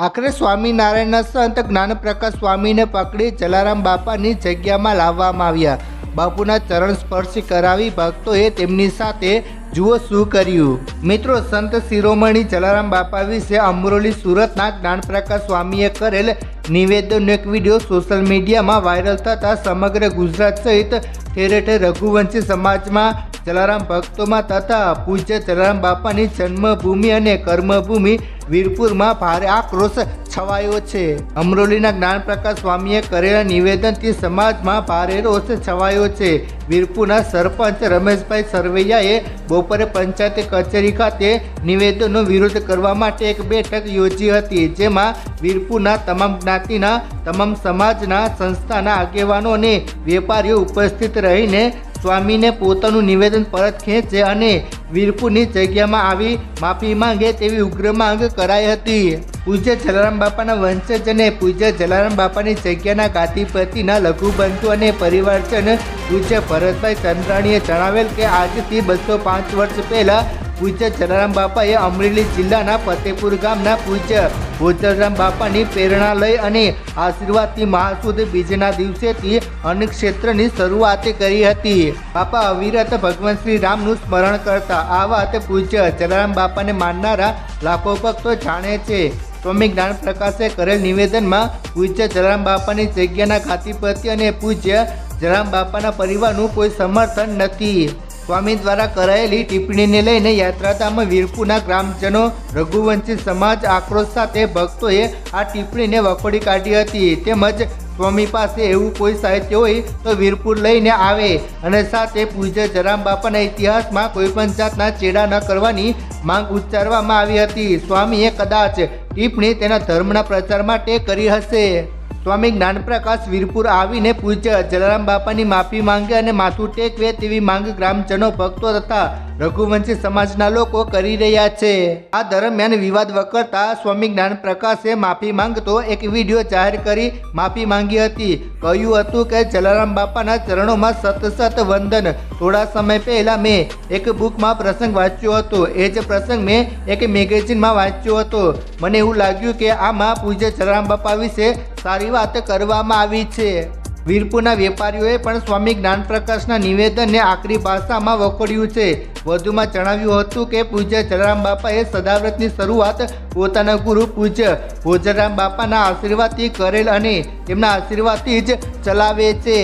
આખરે સ્વામિનારાયણના સંત જ્ઞાનપ્રકાશ સ્વામીને પકડી જલારામ બાપાની જગ્યામાં લાવવામાં આવ્યા. બાપુના ચરણ સ્પર્શ કરાવી ભક્તોએ તેમની સાથે જુઓ શું કર્યું. મિત્રો, સંત શિરોમણી જલારામ બાપા વિશે અમરોલી સુરતના જ્ઞાનપ્રકાશ સ્વામીએ કરેલ નિવેદનનો એક વીડિયો સોશિયલ મીડિયામાં વાયરલ થતાં સમગ્ર ગુજરાત સહિત ઠેરે ઠેર રઘુવંશી સમાજમાં જલારામ ભક્તોમાં તથા પૂજ્ય જલારામ બાપાની જન્મભૂમિ અને કર્મભૂમિ વીરપુરમાં ભારે આક્રોશ છવાયો છે. અમરોલીના જ્ઞાનપ્રકાશ સ્વામીએ કરેલા નિવેદનથી સમાજમાં ભારે રોષ છવાયો છે. વીરપુરના સરપંચ રમેશભાઈ સરવૈયાએ બપોરે પંચાયત કચેરી ખાતે નિવેદનનો વિરોધ કરવા માટે એક બેઠક યોજી હતી, જેમાં વીરપુરના તમામ જ્ઞાતિના, તમામ સમાજના, સંસ્થાના આગેવાનો અને વેપારીઓ ઉપસ્થિત રહીને સ્વામીને પોતાનું નિવેદન પરત ખેંચે અને વીરપુરની જગ્યામાં આવી માફી માંગે તેવી ઉગ્ર માંગ કરાઈ હતી. પૂજ્ય જલારામ બાપાના વંશજને પૂજ્ય જલારામ બાપાની જગ્યાના ગાદીપતિના લઘુબંધુ અને પરિવારજન પૂજ્ય ભરતભાઈ ચંદ્રાણીએ જણાવેલ કે આજથી બસો પાંચ વર્ષ પહેલાં પૂજ્ય જલારામ બાપાએ અમરેલી જિલ્લાના ફતેપુર ગામના પૂજ્ય ભોજરામ બાપાની પ્રેરણા લઈ અને આશીર્વાદથી મહાસુદ બીજના દિવસેથી અનેક ક્ષેત્રની શરૂઆત કરી હતી. બાપા અવિરત ભગવાન શ્રી રામનું સ્મરણ કરતા આ વાત પૂજ્ય જલારામ બાપાને માનનારા લાખો ભક્તો જાણે છે. સ્વામી જ્ઞાન પ્રકાશે કરેલ નિવેદનમાં પૂજ્ય જલારામ બાપાની જગ્યાના ખાતીપતિ અને પૂજ્ય જલારામ બાપાના પરિવારનું કોઈ સમર્થન નથી. સ્વામી દ્વારા કરાયેલી ટિપ્પણીને લઈને યાત્રાધામ વીરપુરના ગ્રામજનો રઘુવંશી સમાજ આક્રોશ સાથે ભક્તોએ આ ટિપ્પણીને વખોડી કાઢી હતી. તેમજ સ્વામી પાસે એવું કોઈ સાહિત્ય હોય તો વીરપુર લઈને આવે અને સાથે પૂજ્ય જરામ બાપાના ઇતિહાસમાં કોઈ પણ જાતના ચેડા ન કરવાની માંગ ઉચ્ચારવામાં આવી હતી. સ્વામીએ કદાચ ટિપ્પણી તેના ધર્મના પ્રચાર માટે કરી હશે. સ્વામી જ્ઞાનપ્રકાશ વીરપુર આવીને પૂજ્ય જલારામ બાપાની માફી માંગે અને માથું ટેકવે તેવી માંગ ગ્રામજનો, ભક્તો તથા રઘુવંશી સમાજના લોકો કરી રહ્યા છે. આ દરમિયાન વિવાદ વકરતા સ્વામી જ્ઞાનપ્રકાશે માફી માંગતો એક વીડિયો જાહેર કરી માફી માંગી હતી. કહ્યું હતું કે જલારામ બાપાના ચરણોમાં સત સત વંદન. થોડા સમય પહેલા મેં એક બુકમાં પ્રસંગ વાંચ્યો હતો. એ જ પ્રસંગ મેં એક મેગેઝિનમાં વાંચ્યો હતો. મને એવું લાગ્યું કે આમાં પૂજ્ય જલારામ બાપા વિશે સારી વાત કરવામાં આવી છે. વીરપુરના વેપારીઓએ પણ સ્વામી જ્ઞાનપ્રકાશના નિવેદનને આકરી ભાષામાં વખોડ્યું છે. વધુમાં જણાવ્યું હતું કે પૂજ્ય જલારામ બાપાએ સદાવ્રતની શરૂઆત પોતાના ગુરુ પૂજ્ય ભોજરામ બાપાના આશીર્વાદથી કરેલ અને તેમના આશીર્વાદથી જ ચલાવે છે.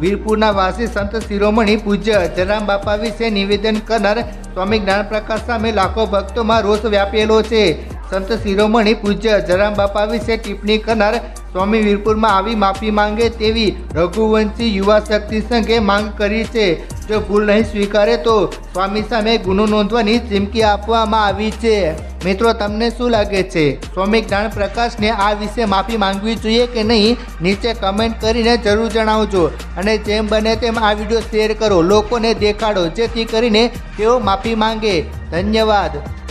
વીરપુરના વાસી સંત શિરોમણી પૂજ્ય જલારામ બાપા વિશે નિવેદન કરનાર સ્વામી જ્ઞાનપ્રકાશ સામે લાખો ભક્તોમાં રોષ વ્યાપેલો છે. સંત શિરોમણી પૂજ્ય જલારામ બાપા વિશે ટિપ્પણી કરનાર સ્વામી વીરપુરમાં આવી માફી માંગે તેવી રઘુવંશી યુવા શક્તિ સંઘે માંગ કરી છે. જો ભૂલ નહીં સ્વીકારે તો સ્વામી સામે ગુનો નોંધવાની ચીમકી આપવામાં આવી છે. મિત્રો, તમને શું લાગે છે? સ્વામી જ્ઞાન પ્રકાશને આ વિશે માફી માંગવી જોઈએ કે નહીં? નીચે કમેન્ટ કરીને જરૂર જણાવજો અને જેમ બને તેમ આ વીડિયો શેર કરો. લોકોને દેખાડો, જેથી કરીને તેઓ માફી માંગે. ધન્યવાદ.